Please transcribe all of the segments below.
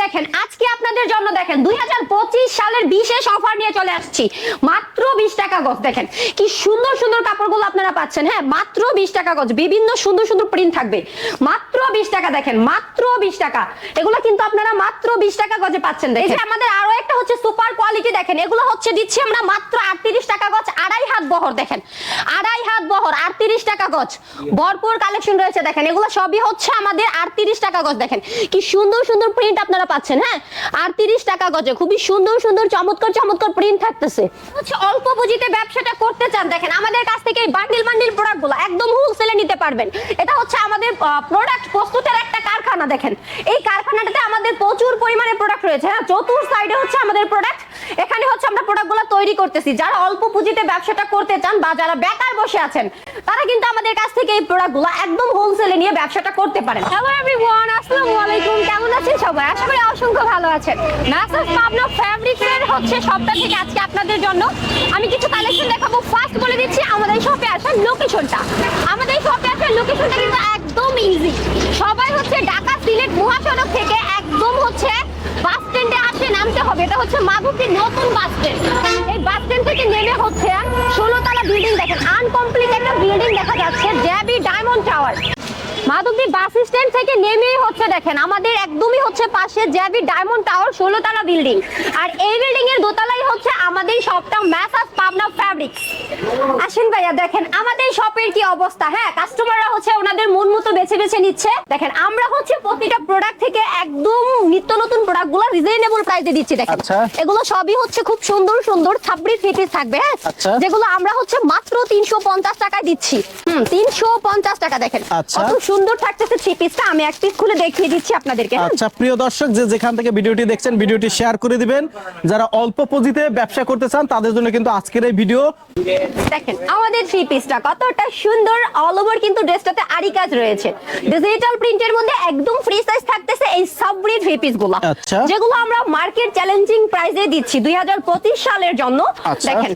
দেখেন, আজকে আপনাদের জন্য দেখেন, দুই হাজার পঁচিশ সালের বিশেষ অফার নিয়ে চলে আসছি। মাত্র বিশ টাকা গজ, দেখেন, কি সুন্দর সুন্দর কাপড়গুলো আপনারা পাচ্ছেন। হ্যাঁ মাত্র বিশ টাকা গজ, বিভিন্ন সুন্দর সুন্দর প্রিন্ট থাকবে। মাত্র বিশ টাকা, দেখেন, মাত্র বিশ টাকা। এগুলো কিন্তু আপনারা মাত্র বিশ টাকা গজে পাচ্ছেন, দেখেন। আমাদের আরও একটা হচ্ছে সুপার কোয়ালিটি দেখেন, এগুলো হচ্ছে দিচ্ছি আমরা মাত্র আটত্রিশ টাকা গজ, আড়াই হাত বহর, দেখেন। আড়াই হাত বহর, আটত্রিশ টাকা গজ। ভরপুর কালেকশন রয়েছে, দেখেন, এগুলো সবই হচ্ছে আমাদের আটত্রিশ টাকা গজ, দেখেন। কি সুন্দর সুন্দর প্রিন্ট আপনারা পাচ্ছেন হ্যাঁ? আটত্রিশ টাকা গজে খুবই সুন্দর সুন্দর চমৎকার চমৎকার প্রিন্ট থাকতেছে। হচ্ছে অল্প পুঁজিতে ব্যবসাটা করতে চান দেখেন আমাদের কাছ থেকে এই বান্ডিল বান্ডিল প্রোডাক্টগুলো একদম হোলসেলে নিতে পারবেন। এটা হচ্ছে আমাদের প্রোডাক্ট প্রস্তুতের একটা কারখানা দেখেন। এই কারখানাটাতে আমাদের প্রচুর পরিমাণে প্রোডাক্ট রয়েছে হ্যাঁ? চতুর সাইডে হচ্ছে আমাদের প্রোডাক্ট এখানে হচ্ছে আমরা প্রোডাক্টগুলো তৈরি করতেছি। যারা অল্প পুঁজিতে ব্যবসাটা করতে চান বা যারা বেকার বসে আছেন তারা কিন্তু আমাদের কাছ থেকে এই প্রোডাক্টগুলো একদম হোলসেলে নিয়ে ব্যবসাটা করতে পারেন। হ্যালো এভরিওয়ান আসসালামু আলাইকুম। সবাই। আশা করি অসংখ্য ভালো আছেন। নাসাস পাবনা ফ্যাব্রিক্সের হচ্ছে সপ্তাহ থেকে আজকে আপনাদের জন্য। আমি কিছু কালেকশন দেখাবো। ফার্স্ট বলে দিচ্ছি, আমাদের শপে আসার লোকেশনটা আমাদের শপে আসার লোকেশনটা কিন্তু একদম ইজি সবাই হচ্ছে ঢাকা সিলেট মহাসড়ক থেকে একদম হচ্ছে বাস স্ট্যান্ডে আসে, নামতে হবে। এটা হচ্ছে মাধবদীর নতুন বাস স্ট্যান্ড এই বাস স্ট্যান্ড থেকে নেমে হচ্ছে ষোলোতলা বিল্ডিং দেখেন। আনকমপ্লিট একটা বিল্ডিং দেখা যাচ্ছে Jabi diamond tower Madhabdi bus stand থেকে নেমেই হচ্ছে দেখেন আমাদের একদমই হচ্ছে পাশে জ্যাবি ডায়মন্ড টাওয়ার ষোলোতলা বিল্ডিং। আর এই বিল্ডিং এর দোতলাই হচ্ছে আমাদের শপটা ম্যাসাস পাবনা ফ্যাব্রিক্স আসেন ভাইয়া দেখেন আমাদের শপের কি অবস্থা। হ্যাঁ কাস্টমাররা হচ্ছে ওনাদের মন মতো বেছে বেছে নিচ্ছে। দেখেন আমরা হচ্ছে প্রতিটা প্রোডাক্ট থেকে একদম নিত্য নতুন প্রোডাক্টগুলো রিজনেবল প্রাইসে দিচ্ছি দেখেন। আচ্ছা। এগুলো সবই হচ্ছে খুব সুন্দর সুন্দর ছাব্বিশ পিস থাকবে হ্যাঁ? আচ্ছা। যেগুলো আমরা হচ্ছে মাত্র তিনশো পঞ্চাশ টাকায় দিচ্ছি। হুম তিনশো পঞ্চাশ টাকা দেখেন। আচ্ছা। কত সুন্দর থাকতেছে থ্রি পিসটা আমি এক পিস খুলে দেখিয়ে দিচ্ছি আপনাদেরকে হ্যাঁ? আচ্ছা প্রিয় দর্শক যে যেখান থেকে ভিডিওটি দেখছেন ভিডিওটি শেয়ার করে দিবেন। যারা অল্প পুঁজিতে ব্যবসা করতে চান তাদের জন্য কিন্তু আজকের এই ভিডিও দেখেন আমাদের থ্রি পিসটা কতটা সুন্দর অল ওভার কিন্তু ড্রেসটাতে আরি কাজ রয়েছে। ডিজিটাল প্রিন্টের মধ্যে একদম ফ্রি সাইজ থাকতেছে এই সাবরি থ্রি পিসগুলো। আচ্ছা। যেগুলো আমরা মার্কেট চ্যালেঞ্জিং প্রাইসে দিচ্ছি দুই হাজার পঁচিশ সালের জন্য। আচ্ছা। দেখেন।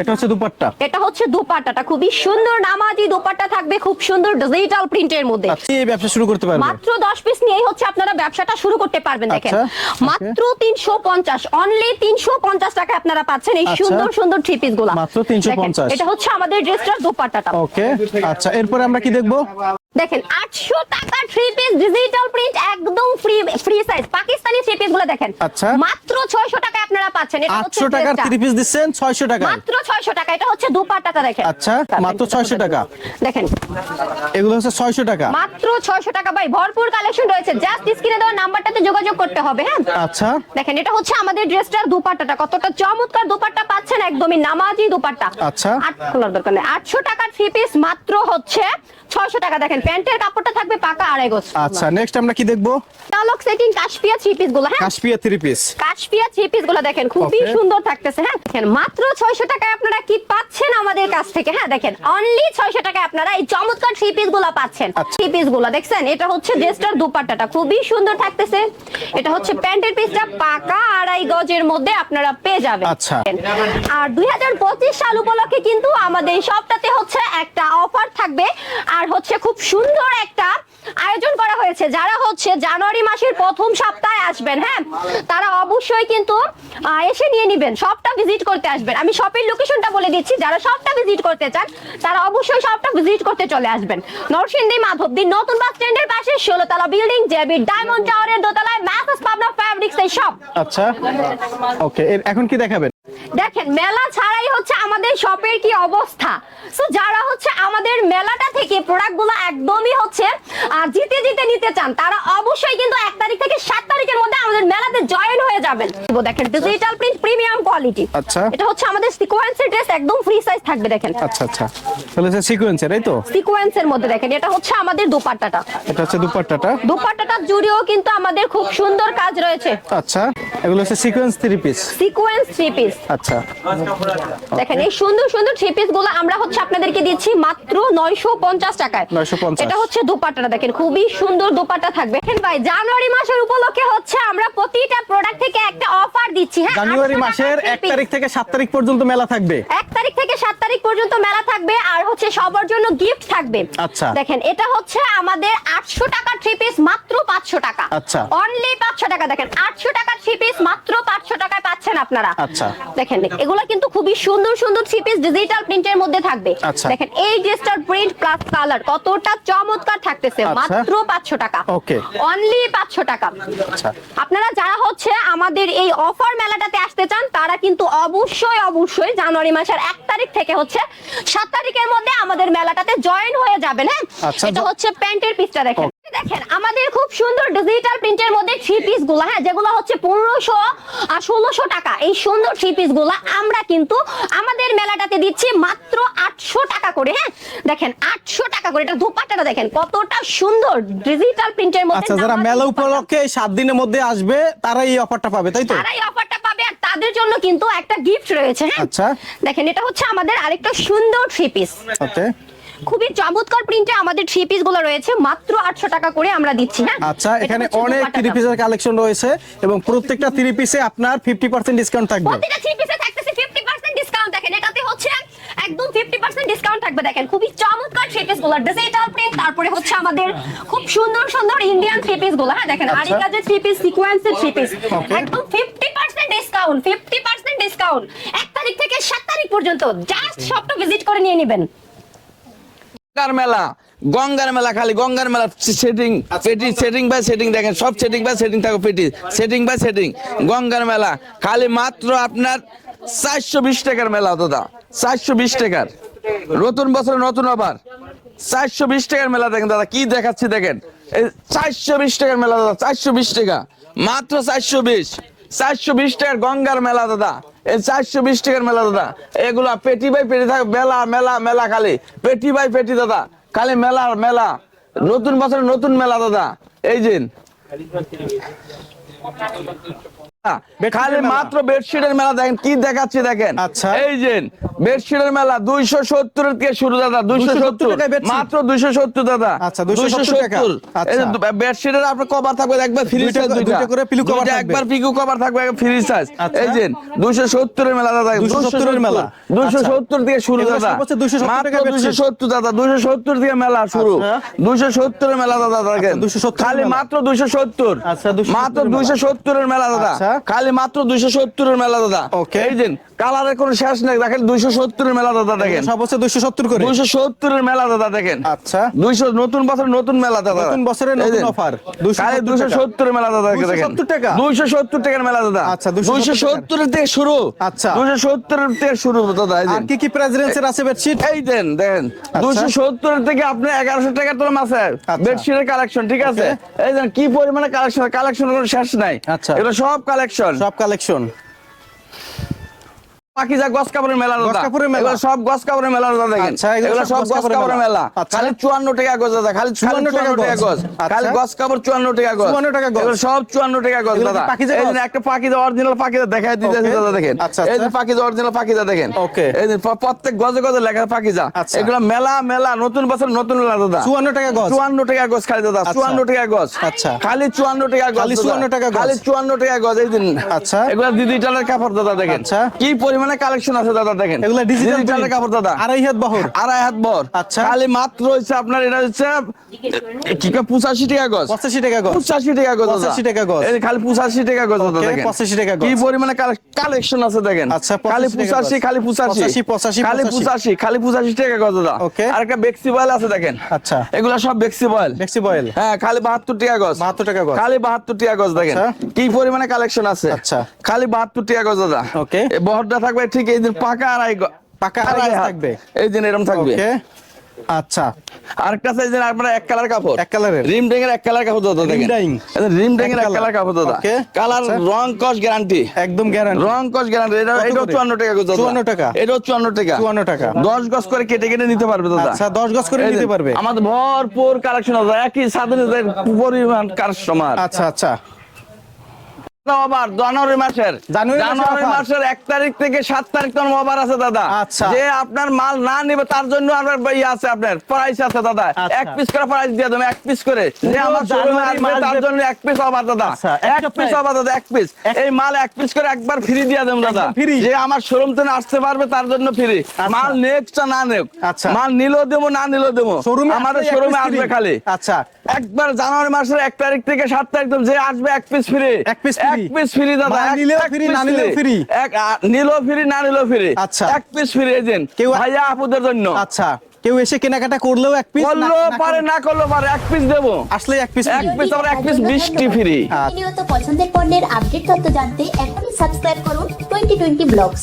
এটা হচ্ছে দুপাট্টা। এটা হচ্ছে দুপাট্টাটা। খুবই সুন্দর নামাজি দুপাট্টা থাকবে খুব সুন্দর ডিজিটাল প্রিন্টের মধ্যে। আচ্ছা এই ব্যবসা শুরু করতে পারবে মাত্র দশ পিস নিয়েই হচ্ছে আপনারা ব্যবসাটা শুরু করতে পারবেন দেখেন। আচ্ছা, মাত্র তিনশো পঞ্চাশ অনলি তিনশো পঞ্চাশ টাকা আপনারা পাচ্ছেন এই আচ্ছা। সুন্দর সুন্দর থ্রি পিসগুলা। মাত্র 350 এটা হচ্ছে আমাদের ড্রেসটার দোপাট্টাটা। ওকে আচ্ছা এরপরে আমরা কি দেখব? দেখেন আটশো টাকা থ্রি পিস ডিজিটাল প্রিন্ট একদম free free size Pakistani three পিসগুলো দেখেন। আচ্ছা। মাত্র ছয়শো টাকা আপনারা পাচ্ছেন। এটা হচ্ছে আটশো টাকার থ্রি পিস দিচ্ছেন ছয়শো টাকা মাত্র ছয়শো টাকা। এটা হচ্ছে দোপাট্টাটা দেখেন। আচ্ছা, মাত্র 600 টাকা। দেখেন। এগুলো হচ্ছে ছয়শো টাকা। মাত্র ছয়শো টাকা। ভাই ভরপুর কালেকশন রয়েছে। জাস্ট স্ক্রিনে দেওয়া নাম্বারটাতে যোগাযোগ করতে হবে হ্যাঁ? আচ্ছা। দেখেন এটা হচ্ছে আমাদের ড্রেসটার দুপাট্টাটা। কতটা চমৎকার দুপাট্টা পাচ্ছেন একদমই নামাজি দুপাট্টা। আচ্ছা। আট খোলার দরকার নেই। আটশো টাকা থ্রি পিস মাত্র হচ্ছে ছয়শো টাকা। দেখেন প্যান্টের কাপড়টা থাকবে পাকা আড়াই গোছ আচ্ছা নেক্সট আমরা কি দেখব? তালক সেটিং কাশপিয়া থ্রি পিসগুলো হ্যাঁ? Kashpia three piece Kashpia three পিসগুলো দেখেন খুবই সুন্দর থাকতেছে হ্যাঁ? দেখেন মাত্র ছয়শো টাকায় আপনারা কি পাচ্ছেন আমাদের কাছ থেকে হ্যাঁ? দেখেন অনলি ছয়শো টাকায় আপনারা এই চমৎকার থ্রি পিসগুলো পাচ্ছেন। আচ্ছা। থ্রি পিসগুলো দেখছেন? এটা হচ্ছে ড্রেসটার দুপাট্টাটা খুবই সুন্দর থাকতেছে। এটা হচ্ছে প্যান্টের পিসটা পাকা আড়াই গজের মধ্যে আপনারা পেয়ে যাবেন। আচ্ছা। আর দুই হাজার পঁচিশ সাল উপলক্ষে কিন্তু আমাদের সবটাতে হচ্ছে একটা অফার থাকবে আর হচ্ছে খুব সুন্দর একটা আয়োজন করা হয়েছে। যারা হচ্ছে জানুয়ারি মাসের প্রথম সপ্তাহে আসবেন হ্যাঁ? তারা অবশ্যই কিন্তু এসে নিয়ে নিবেন, সবটা ভিজিট করতে আসবেন। আমি শপের লোকেশনটা বলে দিচ্ছি, যারা সবটা ভিজিট করতে চান, তারা অবশ্যই সবটা ভিজিট করতে চলে আসবেন। নরসিংদী, মাধবদী, নতুন বাস স্ট্যান্ডের পাশে ষোলোতলা বিল্ডিং জেবি ডায়মন্ড টাওয়ারের দোতলায় ম্যাসেস পাবনা ফ্যাব্রিক্স এই সব আচ্ছা ওকে এখন কি দেখাবেন? দেখেন, মেলা ছাড়াই হচ্ছে আমাদের শপের কি অবস্থা। সো যারা হচ্ছে আমাদের মেলাটা থেকে প্রোডাক্টগুলো একদমই হচ্ছে, আর জিতে জিতে নিতে চান, তারা অবশ্যই কিন্তু এক তারিখ থেকে সাত তারিখের মধ্যে আমাদের মেলাতে জয়েন হয়ে যাবেন। দেখেন ডিজিটাল প্রিন্ট প্রিমিয়াম কোয়ালিটি আচ্ছা। এটা হচ্ছে আমাদের সিকোয়েন্সের ড্রেস একদম ফ্রি সাইজ থাকবে দেখেন। আচ্ছা আচ্ছা। তাহলে হচ্ছে সিকোয়েন্সের এই তো? সিকোয়েন্সের মধ্যে দেখেন এটা হচ্ছে আমাদের দোপাট্টাটা। এটা হচ্ছে দুপাট্টাটা? দোপাট্টাটা জুড়েও কিন্তু আমাদের খুব সুন্দর কাজ রয়েছে। আচ্ছা এগুলো হচ্ছে sequence three piece sequence three piece আচ্ছা। দেখেন এই সুন্দর সুন্দর থ্রি পিসগুলো আমরা হচ্ছে আপনাদেরকে দিচ্ছি মাত্র নয়শো পঞ্চাশ টাকায়। 950 এটা হচ্ছে দোপাট্টাটা দেখেন খুবই সুন্দর দোপাট্টা থাকবে। দেখেন ভাই জানুয়ারি মাসের উপলক্ষে হচ্ছে আমরা প্রতিটা প্রোডাক্ট থেকে একটা অফার দিচ্ছি হ্যাঁ? জানুয়ারি 800 মাসের এক তারিখ থেকে সাত তারিখ পর্যন্ত মেলা থাকবে এক তারিখ থেকে সাত তারিখ পর্যন্ত মেলা থাকবে আর হচ্ছে সবার জন্য গিফট থাকবে আচ্ছা। দেখেন এটা হচ্ছে আমাদের আটশো টাকা থ্রি পিস মাত্র পাঁচশো টাকা আচ্ছা। অনলি পাঁচশো টাকা দেখেন আটশো টাকা থ্রি পিস মাত্র পাঁচশো টাকায় পাচ্ছেন আপনারা আচ্ছা। দেখেন এগুলো কিন্তু খুবই সুন্দর সুন্দর থ্রি পিস ডিজিটাল প্রিন্টের মধ্যে থাকবে আচ্ছা। দেখেন এই ড্রেসটার প্রিন্ট প্লাস কালার কতটা চমৎকার থাকতেছে আচ্ছা। মাত্র পাঁচশো টাকা Okay. অনলি পাঁচশো টাকা আচ্ছা আপনারা যারা হচ্ছে আমাদের এই অফার মেলাটাতে আসতে চান তারা কিন্তু অবশ্যই অবশ্যই জানুয়ারি মাসের এক তারিখ থেকে হচ্ছে সাত তারিখের মধ্যে আমাদের মেলাটাতে জয়েন হয়ে যাবেন হ্যাঁ? আচ্ছা, এটা হচ্ছে প্যান্টের পিসটা দেখেন। দেখেন আমাদের খুব সুন্দর ডিজিটাল প্রিন্টের মধ্যে থ্রি পিসগুলো হ্যাঁ যেগুলো হচ্ছে পনেরোশো আর ষোলোশো টাকা। এই সুন্দর থ্রি পিসগুলো আমরা কিন্তু আমাদের মেলাটাতে দিচ্ছি মাত্র আটশো টাকা করে হ্যাঁ। দেখেন আটশো টাকা করে এটা দেখেন কতটা সুন্দর ডিজিটাল প্রিন্টের মধ্যে আচ্ছা যারা মেলা উপলক্ষে সাত দিনের মধ্যে আসবে তারা এই অফারটা পাবে তাই তো? তারা এই অফারটা পাবে আর তাদের জন্য কিন্তু একটা গিফট রয়েছে হ্যাঁ। আচ্ছা। দেখেন এটা হচ্ছে আমাদের আরেকটা সুন্দর থ্রি পিস ওকে। খুবই চমৎকার প্রিন্টে আমাদের থ্রি পিসগুলো রয়েছে মাত্র আটশো টাকা করে আমরা দিচ্ছি হ্যাঁ? আচ্ছা এখানে অনেক থ্রি পিসের কালেকশন রয়েছে এবং প্রত্যেকটা থ্রি পিসে আপনার ফিফটি পার্সেন্ট ডিসকাউন্ট থাকবে। থ্রি পিসে থাকতেছে ফিফটি পার্সেন্ট ডিসকাউন্ট দেখেন এটাতে হচ্ছে একদম ফিফটি পার্সেন্ট ডিসকাউন্ট থাকবে দেখেন খুবই চমৎকার থ্রি পিসগুলো। ডিজিটাল প্রিন্ট তারপরে হচ্ছে আমাদের খুব সুন্দর সুন্দর ইন্ডিয়ান থ্রি পিসগুলো হ্যাঁ দেখেন আরি কাজের থ্রি পিস সিকোয়েন্সের থ্রি পিস একদম fifty percent discount fifty percent discount এক তারিখ থেকে সাত তারিখ পর্যন্ত জাস্ট শপটা ভিজিট করে নিয়ে নেবেন। গঙ্গার মেলা গঙ্গার মেলা খালি গঙ্গার মেলা সেটিং পেটি সেটিং বাই সেটিং দেখেন সব সেটিং বাই সেটিং থাকবে পেটি সেটিং বাই সেটিং গঙ্গার মেলা খালি মাত্র আপনার চারশো বিশ টাকার মেলা দাদা চারশো বিশ টাকার। নতুন বছরে নতুন আবার চারশো বিশ টাকার মেলা দেখেন দাদা কি দেখাচ্ছি দেখেন। এই চারশো বিশ টাকার মেলা দাদা চারশো বিশ টাকা। মাত্র চারশো বিশ চারশো বিশ টাকার গঙ্গার মেলা দাদা। চারশো বিশ টাকার মেলা, দাদা। এগুলা পেটি বাই পেটি থাকে, মেলা মেলা মেলা খালি। পেটি বাই পেটি, দাদা। খালি মেলা মেলা। নতুন বছরের নতুন মেলা, দাদা। এই দিন খালি মাত্র বেডশিটের মেলা দেখেন কি দেখাচ্ছি দেখেন আচ্ছা। এই যে বেডশিটের মেলা দুইশো সত্তর থেকে শুরু দাদা দুইশো সত্তর মাত্র দুইশো সত্তর দাদা আচ্ছা, 270 টাকা। আচ্ছা। এই যে বেডশিটের আপনার কভার থাকবে একবার ফ্রি সাইজ করে- দুইটা দুইটা করে pillow cover একবার পিকু কভার থাকবে ফ্রি সাইজ আচ্ছা। এই যে দুইশো সত্তরের মেলা দাদা 270 এর মেলা। দুইশো আচ্ছা। সত্তর থেকে শুরু দাদা সব হচ্ছে 270 মাত্র দুইশো সত্তর দাদা দুইশো সত্তর থেকে মেলা শুরু আচ্ছা। দুইশো সত্তরের মেলা দাদা দেখেন 270 খালি মাত্র দুইশো সত্তর আচ্ছা, 270 মাত্র দুইশো সত্তরের মেলা দাদা আচ্ছা। খালি মাত্র দুইশো সত্তরের মেলা দাদা। Okay. এই দিন কালারের কোনো শেষ নেই দেখেন দুইশো সত্তরের মেলা দাদা দেখেন। সব হচ্ছে দুইশো সত্তর করে। দুইশো সত্তরের মেলা দাদা দেখেন। আচ্ছা। দুইশো নতুন বছর নতুন মেলা দাদা। নতুন বছরের নতুন। অফার খালি দুইশো সত্তরের মেলা দাদা দেখেন। 270 টাকা? দুইশো সত্তর টাকার মেলা দাদা। আচ্ছা, দুইশো সত্তরের থেকে শুরু। আচ্ছা। দুইশো সত্তরের থেকে শুরু দাদা এই দিন কি কি প্রাইস রেঞ্জের আছে বেডশিট এই দেন দেখেন দুইশো সত্তর থেকে আপনি এগারোশো টাকার তোলা আচ্ছা। বেডশিটের কালেকশন ঠিক আছে? এই দেন কি পরিমাণে কালেকশন কালেকশন কোনো শেষ নাই। আচ্ছা। এটা সব কালেকশন সব কালেকশন পাকিজা গস কাপড়ের মেলা গস কাপড়ের মেলা? সব গস কাপড়ের মেলা দাদা দেখেন আচ্ছা, এগুলো সব গস কাপড়ের মেলা। আচ্ছা। খালি 54 টাকা গজ দাদা খালি 54 টাকা গজ। আচ্ছা। খালি গস কাপড় 54 টাকা গজ 54 টাকা গজ। সব 54 টাকা গজ দাদা এই? যে একটা পাকিজা অরিজিনাল পাকিজা দেখাই দিতেছি Okay. দাদা দেখেন আচ্ছা, এই যে আচ্ছা। পাকিজা অরিজিনাল পাকিজা দেখেন Okay. এই যে প- প্রত্যেক গজে গজে লেখা পাকিজা আচ্ছা। এগুলো মেলা মেলা নতুন বছর নতুন মেলা দাদা 54 টাকা গজ? 54 টাকা গজ খালি দাদা আচ্ছা। 54 টাকা গজ আচ্ছা। খালি 54 টাকা গজ খালি দাদা। 54 টাকা গজ? খালি 54 টাকা গজ এই দিন আচ্ছা। এগুলো ডিজিটালের কাপড় দাদা দেখেন আচ্ছা। কি পরিমাণে কালেকশন আছে দাদা দেখেন। এগুলো ডিজিটাল কাপড় দাদা। আড়াই হাত বহর। আড়াই হাত বর আচ্ছা। খালি মাত্র হচ্ছে আপনার এটা হচ্ছে কি কয় পঁচাশি টাকা গজ। পঁচাশি টাকা গজ। পঁচাশি টাকা গজ 85 টাকা গজ। এই খালি পঁচাশি টাকা গজ দাদা দেখেন। 85 টাকা গজ। কি পরিমাণে কালেকশন আছে দেখেন। আচ্ছা, খালি টাকা পঁচাশি গজ। খালি পঁচাশি। 85, 85, খালি 85 খালি পঁচাশি টাকা গজ দাদা. আর একটা বেক্সি বয়েল আছে দেখেন। আচ্ছা। এগুলা সব বেক্সি বয়েল দেখছি বয়েল হ্যাঁ খালি বাহাত্তর টাকা গজ। 72 টাকা গজ। খালি বাহাত্তর টাকা গজ দেখেন। আচ্ছা। কি পরিমাণে কালেকশন আছে? আচ্ছা। খালি বাহাত্তর টাকা গজ দাদা. এই বহরটা থাকবে ঠিক এই দিন পাকা আড়াই পাকা আড়াই থাকবে। এই দিন এরকম থাকবে। আচ্ছা। আরেকটা সাইজ আপনার এক কালার কাপড়। এক কালারের? রিম ডেং এর এক কালার কাপড় দাদা রিম দেখেন রিম ডেং এর এক কালার। কাপড় দাদা। কালার আচ্ছা। রং কস গ্যারান্টি একদম গ্যারান্টি রং কস গ্যারান্টি এটা করে? 54 টাকা দাদা। 54 টাকা? এটাও 54 টাকা। 54 টাকা। 10 গজ করে কেটে কেটে নিতে পারবে দাদা। আচ্ছা 10 গজ করে নিতে পারবে। আমাদের ভরপুর কালেকশন আছে একই সাথে পরিমাণ কাস্টমার আচ্ছা আচ্ছা। অবার জানুয়ারি মাসের। জানুয়ারি মাসের জানুয়ারি offer? মাসের এক তারিখ থেকে সাত তারিখ তখন অবার আছে দাদা। আচ্ছা। যে আপনার মাল না নিবে তার জন্য আপনার ইয়ে আছে আপনার প্রাইস আছে দাদা। আচ্ছা। এক পিস করে প্রাইস দিয়ে দেবো এক পিস করে। যে আমার শোরুমে আসবে তার জন্য এক পিস অবার দাদা। আচ্ছা, এক পিস price? দাদা এক পিস এই মাল এক পিস করে একবার ফ্রি দিয়ে দেবো দাদা। একদম যে আমার শোরুম থেকে আসতে পারবে তার জন্য ফ্রি মাল নেক্সট না নেক। আচ্ছা। মাল নিলেও দেবো না নিলেও দেবো। আমাদের শোরুমে আসবে খালি। আচ্ছা। একবার জানুয়ারি মাসের এক তারিখ থেকে সাত তারিখ যে আসবে এক পিস ফ্রি এক piece এক পিস ফ্রি দাদা এক- নিলেও piece না নিলেও free? এক নিলেও ফ্রি না নিলেও ফ্রি আচ্ছা। এক পিস ফ্রি এজেন্ট কেউ- ভাইয়া আপুদের জন্য। আচ্ছা। কেউ এসে কেনাকাটা করলেও এক পিস করলেও পারে না করলেও পারে এক পিস দেবো। আসলে এক পিস এক পিস আবার এক পিস বৃষ্টি ফ্রি। প্রতিনিয়ত পছন্দের পণ্যের আপডেট তথ্য জানতে এখনই সাবস্ক্রাইব করুন টোয়েন্টি টোয়েন্টি ব্লগস